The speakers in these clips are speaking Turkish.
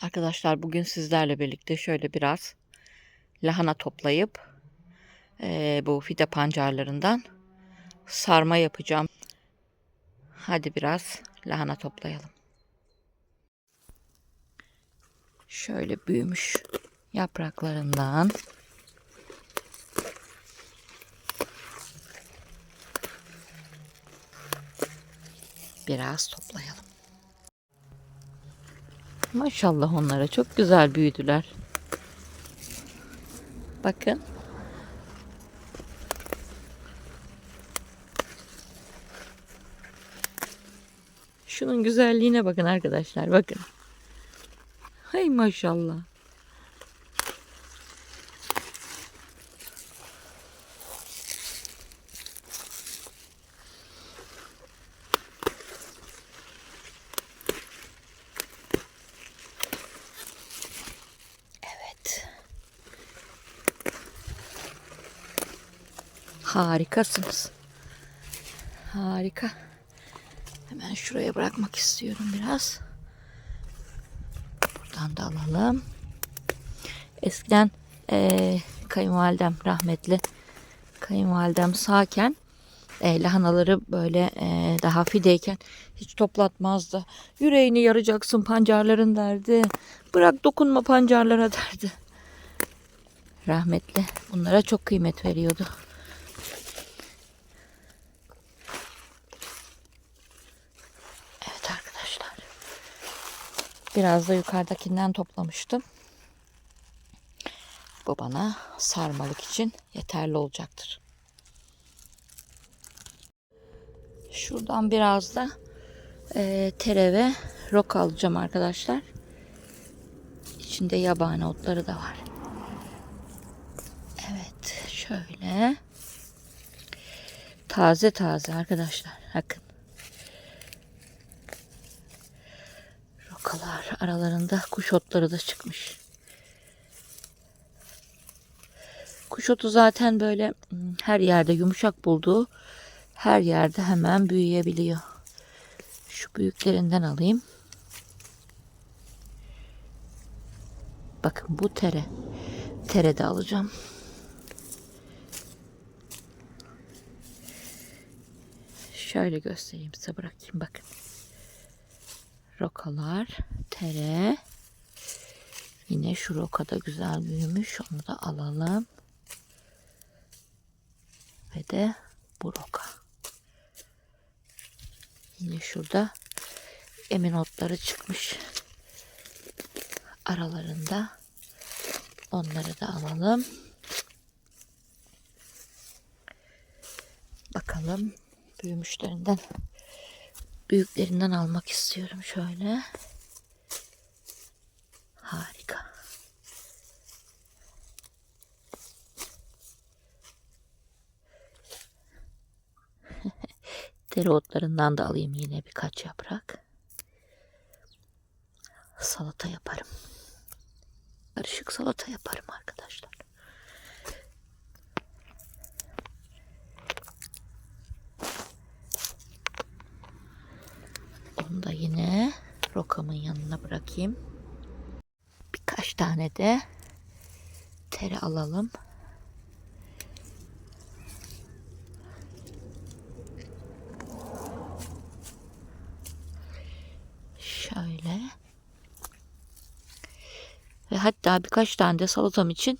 Arkadaşlar bugün sizlerle birlikte şöyle biraz lahana toplayıp eee, bu fide pancarlarından sarma yapacağım. Hadi biraz lahana toplayalım. Şöyle büyümüş yapraklarından biraz toplayalım. Maşallah onlara çok güzel büyüdüler. Bakın. Şunun güzelliğine bakın arkadaşlar bakın. Hay maşallah. Harikasınız. Harika. Hemen şuraya bırakmak istiyorum biraz. Buradan da alalım. Eskiden eee kayınvalidem rahmetli kayınvalidem sağken e, lahanaları böyle e, daha fideyken hiç toplatmazdı. Yüreğini yaracaksın pancarların derdi. Bırak dokunma pancarlara derdi. Rahmetli bunlara çok kıymet veriyordu. Evet arkadaşlar. Biraz da yukarıdakinden toplamıştım. Bu bana sarmalık için yeterli olacaktır. Şuradan biraz da e, tere ve rok alacağım arkadaşlar. İçinde yabani otları da var. Evet şöyle. Taze taze arkadaşlar. Bakın. Rokalar aralarında kuş otları da çıkmış. Kuş otu zaten böyle hmm, her yerde yumuşak bulduğu her yerde hemen büyüyebiliyor. Şu büyüklerinden alayım. Bakın bu tere. Tere de alacağım. Şöyle göstereyim size bırakayım bakın. Rokalar, tere. Yine şu roka da güzel büyümüş. Onu da alalım. Ve de bu roka. Yine şurada emin otları çıkmış. Aralarında onları da alalım. Bakalım büyümüşlerinden büyüklerinden almak istiyorum şöyle. Harika. Dereotlarından da alayım yine birkaç yaprak. Salata yaparım. Karışık salata yaparım arkadaşlar. Onu da yine rokamın yanına bırakayım. Birkaç tane de tere alalım. Şöyle. Ve hatta birkaç tane de salatam için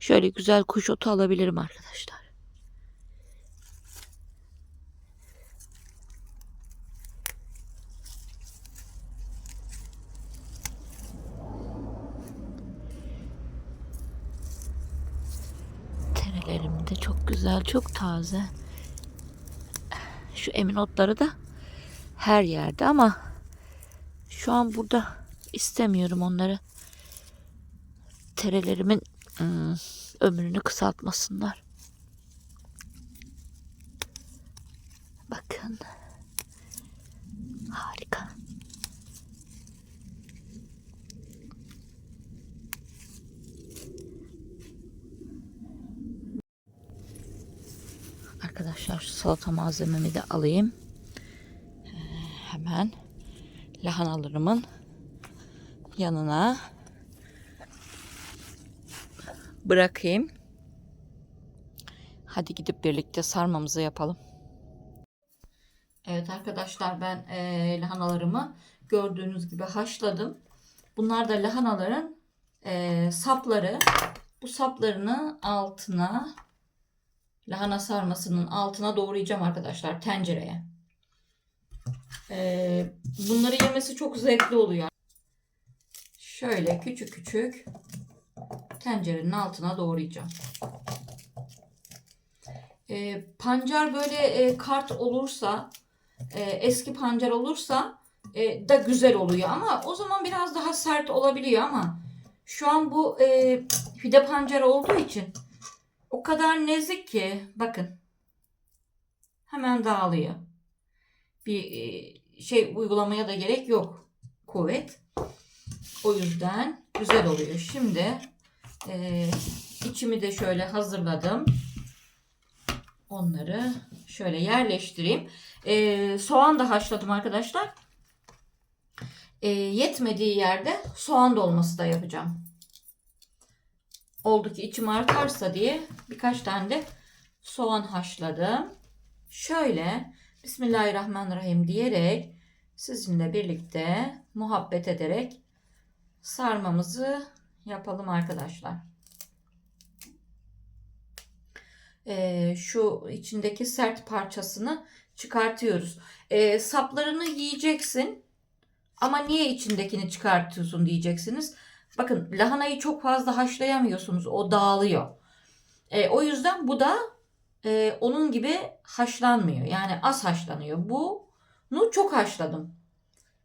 şöyle güzel kuş otu alabilirim arkadaşlar. Terelerim de çok taze. Şu emin otları da her yerde ama şu an burada istemiyorum onları. Terelerimin ım, ömrünü kısaltmasınlar. Bakın. Harika. Arkadaşlar şu salata malzememi de alayım. Ee, hemen lahanalarımın yanına bırakayım. Hadi gidip birlikte sarmamızı yapalım. Evet arkadaşlar ben eee, lahanalarımı gördüğünüz gibi haşladım. Bunlar da lahanaların eee, sapları. Bu saplarını altına lahana sarmasının altına doğrayacağım arkadaşlar tencereye. Eee, bunları yemesi çok zevkli oluyor. Şöyle küçük küçük tencerenin altına doğrayacağım. Eee, pancar böyle eee, kart olursa e, eski pancar olursa e, da güzel oluyor ama o zaman biraz daha sert olabiliyor ama şu an bu e, fide pancar olduğu için o kadar nezik ki bakın hemen dağılıyor. Bir e, şey uygulamaya da gerek yok kuvvet. O yüzden güzel oluyor. Şimdi e, içimi de şöyle hazırladım. Onları şöyle yerleştireyim. Ee, soğan da haşladım arkadaşlar. Ee, yetmediği yerde soğan dolması da yapacağım. Oldu ki içim artarsa diye birkaç tane de soğan haşladım. Şöyle Bismillahirrahmanirrahim diyerek sizinle birlikte muhabbet ederek sarmamızı yapalım arkadaşlar. Ee, şu içindeki sert parçasını çıkartıyoruz. Ee, saplarını yiyeceksin ama niye içindekini çıkartıyorsun diyeceksiniz. Bakın lahanayı çok fazla haşlayamıyorsunuz. O dağılıyor. Ee, o yüzden bu da e, onun gibi haşlanmıyor. Yani az haşlanıyor. Bunu çok haşladım.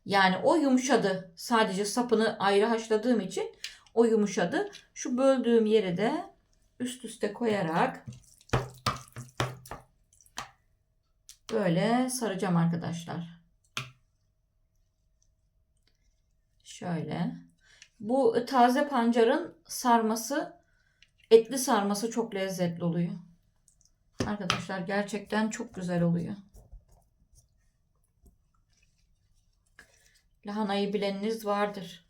Yani o yumuşadı. Sadece sapını ayrı haşladığım için o yumuşadı. Şu böldüğüm yere de üst üste koyarak böyle saracağım arkadaşlar. Şöyle. Bu taze pancarın sarması, etli sarması çok lezzetli oluyor. Arkadaşlar gerçekten çok güzel oluyor. Lahanayı bileniniz vardır.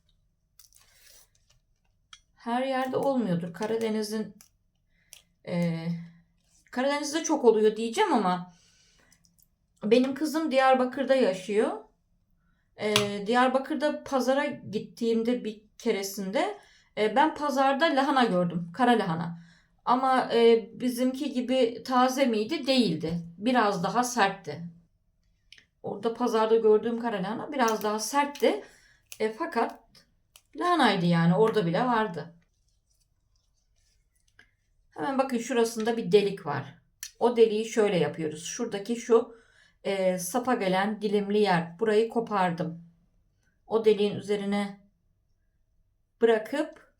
Her yerde olmuyordur. Karadeniz'in e, Karadeniz'de çok oluyor diyeceğim ama benim kızım Diyarbakır'da yaşıyor. Ee, Diyarbakır'da pazara gittiğimde bir keresinde e, ben pazarda lahana gördüm. Kara lahana. Ama e, bizimki gibi taze miydi? Değildi. Biraz daha sertti. Orada pazarda gördüğüm kara lahana biraz daha sertti. E, fakat lahanaydı yani. Orada bile vardı. Hemen bakın şurasında bir delik var. O deliği şöyle yapıyoruz. Şuradaki şu e, sapa gelen dilimli yer. Burayı kopardım. O deliğin üzerine bırakıp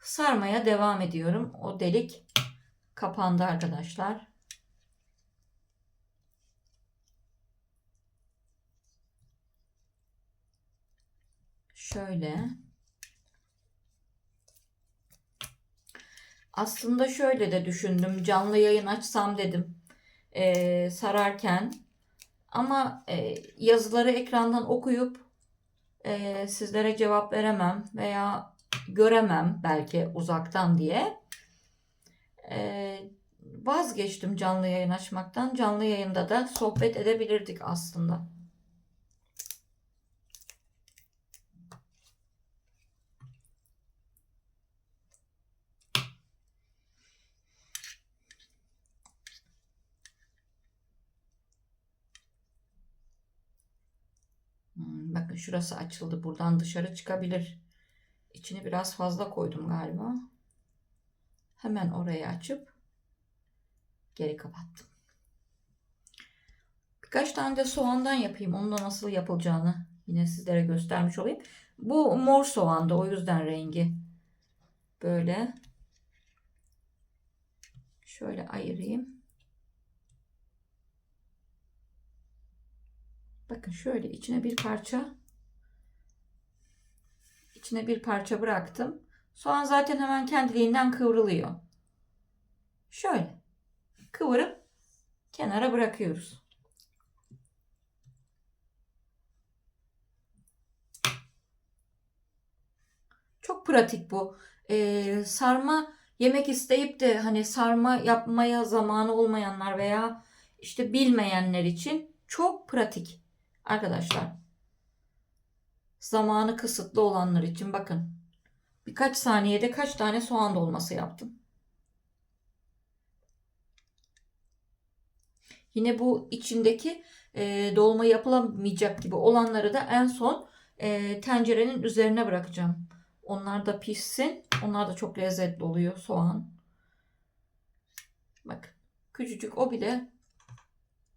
sarmaya devam ediyorum. O delik kapandı arkadaşlar. Şöyle. Aslında şöyle de düşündüm. Canlı yayın açsam dedim e, sararken ama e, yazıları ekrandan okuyup e, sizlere cevap veremem veya göremem belki uzaktan diye e, vazgeçtim canlı yayın açmaktan. Canlı yayında da sohbet edebilirdik aslında. Hmm, bakın şurası açıldı. Buradan dışarı çıkabilir. İçini biraz fazla koydum galiba. Hemen orayı açıp geri kapattım. Birkaç tane de soğandan yapayım. Onun da nasıl yapılacağını yine sizlere göstermiş olayım. Bu mor soğandı. O yüzden rengi böyle şöyle ayırayım. Bakın şöyle içine bir parça içine bir parça bıraktım. Soğan zaten hemen kendiliğinden kıvrılıyor. Şöyle kıvırıp kenara bırakıyoruz. pratik bu. Ee, sarma yemek isteyip de hani sarma yapmaya zamanı olmayanlar veya işte bilmeyenler için çok pratik arkadaşlar. Zamanı kısıtlı olanlar için bakın. Birkaç saniyede kaç tane soğan dolması yaptım. Yine bu içindeki e, dolma yapılamayacak gibi olanları da en son e, tencerenin üzerine bırakacağım. Onlar da pişsin. Onlar da çok lezzetli oluyor soğan. Bak küçücük o bile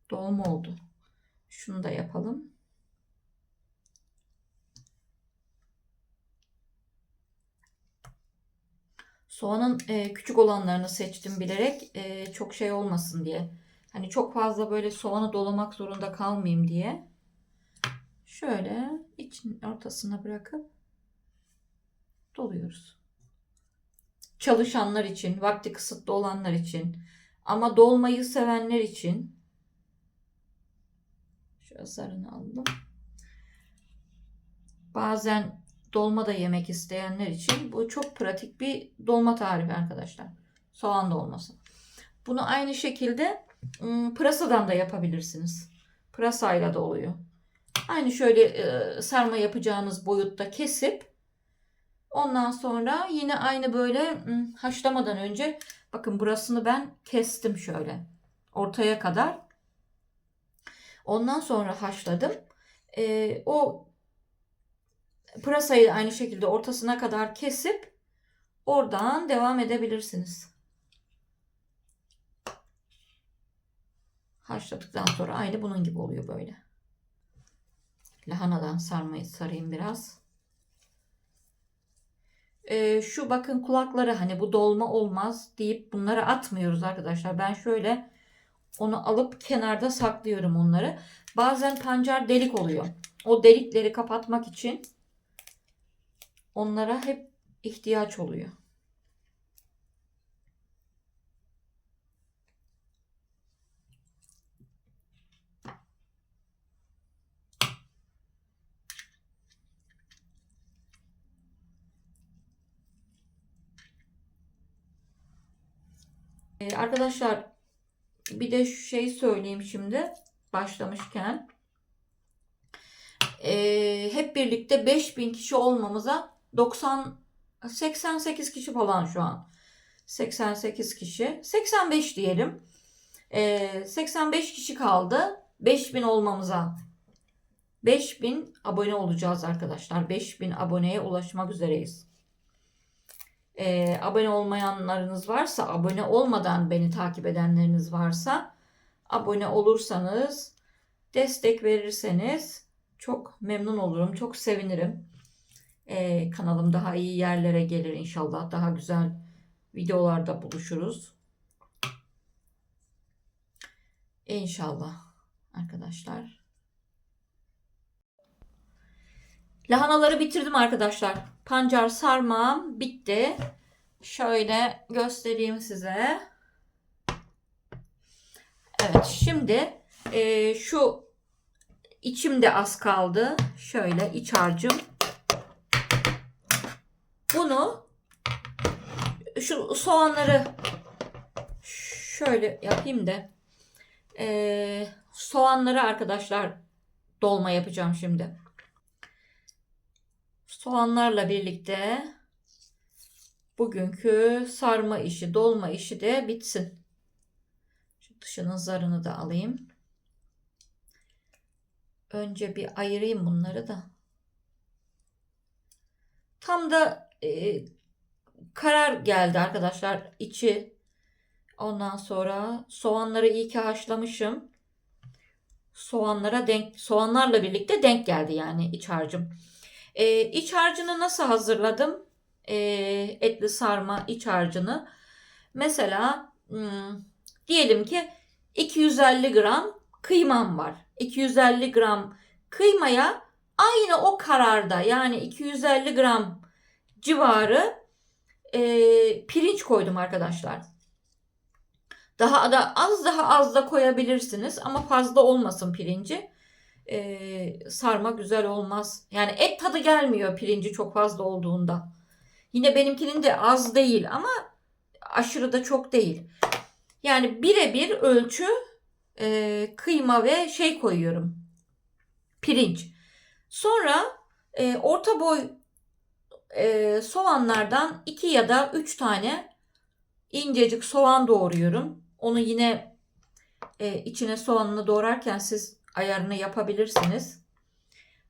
dolma oldu. Şunu da yapalım. Soğanın e, küçük olanlarını seçtim bilerek e, çok şey olmasın diye. Hani çok fazla böyle soğanı dolamak zorunda kalmayayım diye. Şöyle için ortasına bırakıp doluyoruz. Çalışanlar için, vakti kısıtlı olanlar için ama dolmayı sevenler için şöyle sarını aldım. Bazen dolma da yemek isteyenler için bu çok pratik bir dolma tarifi arkadaşlar. Soğan dolması. Bunu aynı şekilde pırasadan da yapabilirsiniz. Pırasayla da oluyor. Aynı şöyle sarma yapacağınız boyutta kesip ondan sonra yine aynı böyle haşlamadan önce bakın burasını ben kestim şöyle ortaya kadar. Ondan sonra haşladım. O pırasayı aynı şekilde ortasına kadar kesip oradan devam edebilirsiniz. Haşladıktan sonra aynı bunun gibi oluyor böyle. Lahanadan sarmayı sarayım biraz. Ee, şu bakın kulakları hani bu dolma olmaz deyip bunları atmıyoruz arkadaşlar. Ben şöyle onu alıp kenarda saklıyorum onları. Bazen pancar delik oluyor. O delikleri kapatmak için onlara hep ihtiyaç oluyor. Ee, arkadaşlar bir de şu şey söyleyeyim şimdi başlamışken. Ee, hep birlikte 5000 kişi olmamıza 90 88 kişi falan şu an. 88 kişi. 85 diyelim. Ee, 85 kişi kaldı. 5000 olmamıza. 5000 abone olacağız arkadaşlar. 5000 aboneye ulaşmak üzereyiz. Ee, abone olmayanlarınız varsa, abone olmadan beni takip edenleriniz varsa, abone olursanız, destek verirseniz çok memnun olurum, çok sevinirim. Ee, kanalım daha iyi yerlere gelir inşallah. Daha güzel videolarda buluşuruz. İnşallah arkadaşlar. Lahanaları bitirdim arkadaşlar. Pancar sarmam bitti. Şöyle göstereyim size. Evet şimdi e, şu içimde az kaldı. Şöyle iç harcım. Bunu şu soğanları şöyle yapayım da e, soğanları arkadaşlar dolma yapacağım şimdi. Soğanlarla birlikte bugünkü sarma işi, dolma işi de bitsin. Şu dışının zarını da alayım. Önce bir ayırayım bunları da. Tam da e, karar geldi arkadaşlar. İçi ondan sonra soğanları iyi ki haşlamışım. Soğanlara denk soğanlarla birlikte denk geldi yani iç harcım. E, iç harcını nasıl hazırladım? E, etli sarma iç harcını. Mesela hmm, diyelim ki 250 gram kıymam var. 250 gram kıymaya aynı o kararda yani 250 gram civarı e, pirinç koydum arkadaşlar. Daha da az daha az da koyabilirsiniz ama fazla olmasın pirinci. E, sarma güzel olmaz. Yani et tadı gelmiyor pirinci çok fazla olduğunda. Yine benimkinin de az değil ama aşırı da çok değil. Yani birebir ölçü e, kıyma ve şey koyuyorum. Pirinç. Sonra e, orta boy e, soğanlardan 2 ya da 3 tane incecik soğan doğruyorum. Onu yine e, içine soğanını doğrarken siz ayarını yapabilirsiniz.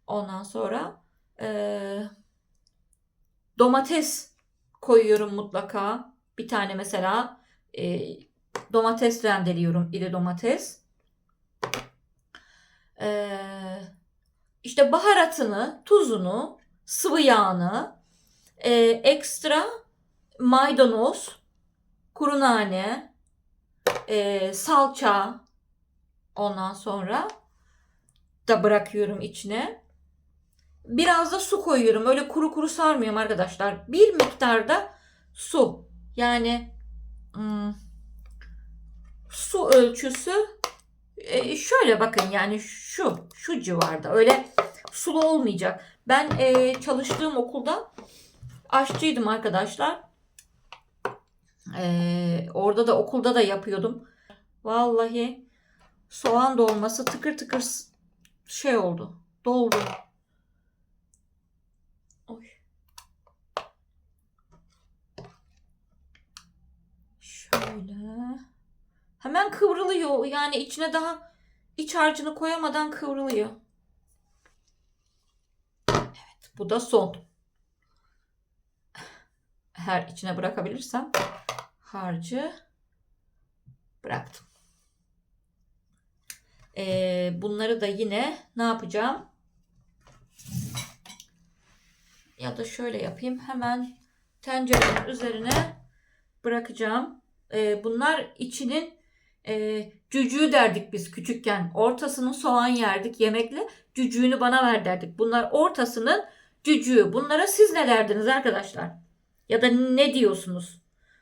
Ondan sonra e, domates koyuyorum mutlaka. Bir tane mesela e, domates rendeliyorum. iri domates. E, işte baharatını, tuzunu, sıvı yağını, e, ekstra maydanoz, kuru nane, e, salça ondan sonra da bırakıyorum içine. Biraz da su koyuyorum. Öyle kuru kuru sarmıyorum arkadaşlar. Bir miktarda su. Yani hmm, su ölçüsü e, şöyle bakın yani şu şu civarda. Öyle sulu olmayacak. Ben e, çalıştığım okulda aşçıydım arkadaşlar. E, orada da okulda da yapıyordum. Vallahi soğan dolması tıkır tıkır şey oldu. Doldu. Oy. Şöyle. Hemen kıvrılıyor. Yani içine daha iç harcını koyamadan kıvrılıyor. Evet, bu da son. Her içine bırakabilirsem harcı bıraktım. Ee, bunları da yine ne yapacağım? Ya da şöyle yapayım. Hemen tencerenin üzerine bırakacağım. Ee, bunlar içinin e, cücüğü derdik biz küçükken. Ortasını soğan yerdik yemekle. Cücüğünü bana ver derdik. Bunlar ortasının cücüğü. Bunlara siz ne derdiniz arkadaşlar? Ya da ne diyorsunuz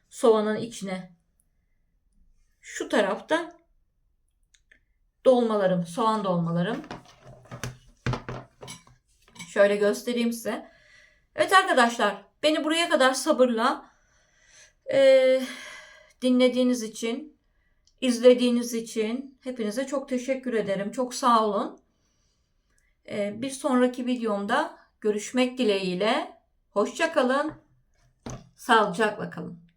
soğanın içine? Şu tarafta dolmalarım, soğan dolmalarım. Şöyle göstereyim size. Evet arkadaşlar, beni buraya kadar sabırla eee, dinlediğiniz için, izlediğiniz için hepinize çok teşekkür ederim. Çok sağ olun. Eee, bir sonraki videomda görüşmek dileğiyle. Hoşça kalın. Sağlıcakla kalın.